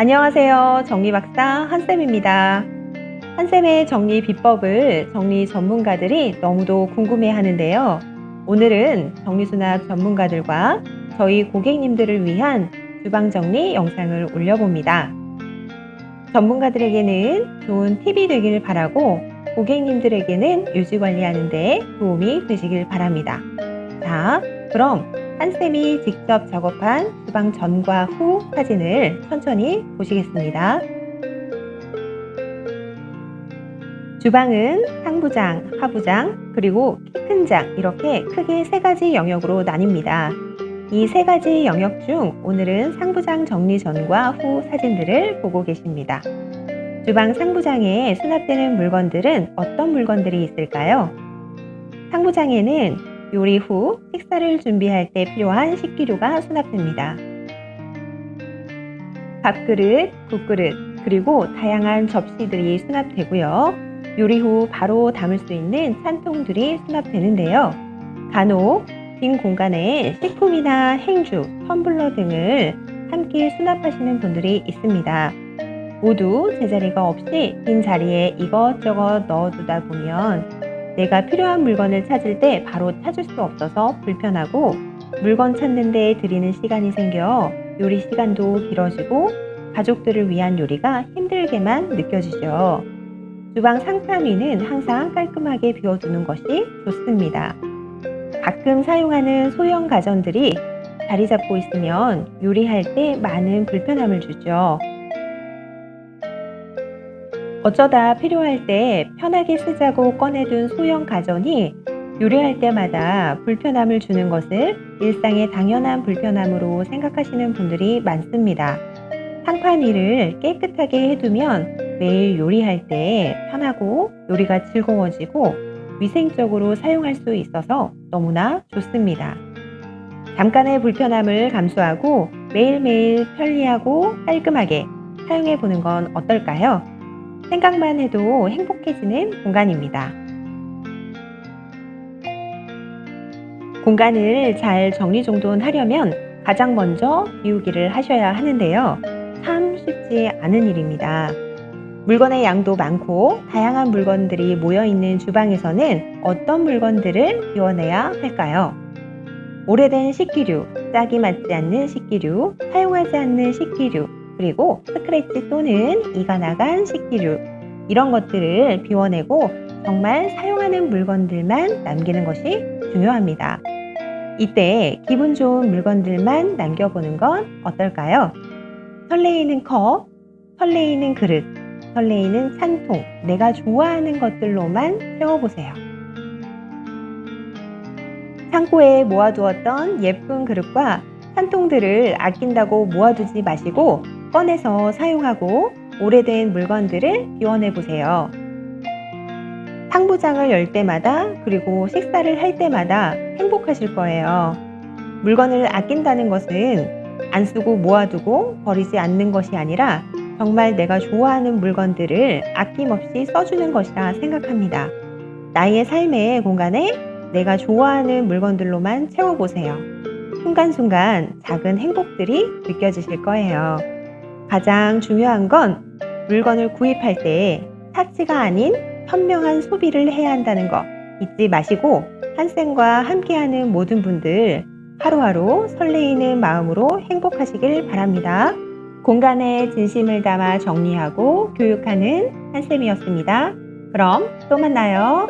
안녕하세요. 정리 박사 한쌤입니다. 한쌤의 정리 비법을 정리 전문가들이 너무도 궁금해 하는데요. 오늘은 정리수납 전문가들과 저희 고객님들을 위한 주방 정리 영상을 올려봅니다. 전문가들에게는 좋은 팁이 되기를 바라고 고객님들에게는 유지 관리하는데 도움이 되시길 바랍니다. 자, 그럼 한쌤이 직접 작업한 주방 전과 후 사진을 천천히 보시겠습니다. 주방은 상부장, 하부장, 그리고 키 큰 장 이렇게 크게 세 가지 영역으로 나뉩니다. 이 세 가지 영역 중 오늘은 상부장 정리 전과 후 사진들을 보고 계십니다. 주방 상부장에 수납되는 물건들은 어떤 물건들이 있을까요? 상부장에는 요리 후 식사를 준비할 때 필요한 식기류가 수납됩니다. 밥그릇, 국그릇, 그리고 다양한 접시들이 수납되고요. 요리 후 바로 담을 수 있는 찬통들이 수납되는데요. 간혹 빈 공간에 식품이나 행주, 텀블러 등을 함께 수납하시는 분들이 있습니다. 모두 제자리가 없이 빈 자리에 이것저것 넣어두다 보면 내가 필요한 물건을 찾을 때 바로 찾을 수 없어서 불편하고 물건 찾는 데 들이는 시간이 생겨 요리 시간도 길어지고 가족들을 위한 요리가 힘들게만 느껴지죠. 주방 상판 위는 항상 깔끔하게 비워두는 것이 좋습니다. 가끔 사용하는 소형 가전들이 자리 잡고 있으면 요리할 때 많은 불편함을 주죠. 어쩌다 필요할 때 편하게 쓰자고 꺼내둔 소형 가전이 요리할 때마다 불편함을 주는 것을 일상의 당연한 불편함으로 생각하시는 분들이 많습니다. 상판 위를 깨끗하게 해두면 매일 요리할 때 편하고 요리가 즐거워지고 위생적으로 사용할 수 있어서 너무나 좋습니다. 잠깐의 불편함을 감수하고 매일매일 편리하고 깔끔하게 사용해 보는 건 어떨까요? 생각만 해도 행복해지는 공간입니다. 공간을 잘 정리정돈하려면 가장 먼저 비우기를 하셔야 하는데요. 참 쉽지 않은 일입니다. 물건의 양도 많고 다양한 물건들이 모여 있는 주방에서는 어떤 물건들을 비워내야 할까요? 오래된 식기류, 짝이 맞지 않는 식기류, 사용하지 않는 식기류, 그리고 스크래치 또는 이가 나간 식기류 이런 것들을 비워내고 정말 사용하는 물건들만 남기는 것이 중요합니다. 이때 기분 좋은 물건들만 남겨보는 건 어떨까요? 설레이는 컵, 설레이는 그릇, 설레이는 찬통, 내가 좋아하는 것들로만 채워보세요. 창고에 모아두었던 예쁜 그릇과 찬통들을 아낀다고 모아두지 마시고 꺼내서 사용하고 오래된 물건들을 비워내 보세요. 상부장을 열 때마다 그리고 식사를 할 때마다 행복하실 거예요. 물건을 아낀다는 것은 안 쓰고 모아두고 버리지 않는 것이 아니라 정말 내가 좋아하는 물건들을 아낌없이 써주는 것이라 생각합니다. 나의 삶의 공간에 내가 좋아하는 물건들로만 채워보세요. 순간순간 작은 행복들이 느껴지실 거예요. 가장 중요한 건 물건을 구입할 때 사치가 아닌 현명한 소비를 해야 한다는 거 잊지 마시고 한쌤과 함께하는 모든 분들 하루하루 설레이는 마음으로 행복하시길 바랍니다. 공간에 진심을 담아 정리하고 교육하는 한쌤이었습니다. 그럼 또 만나요.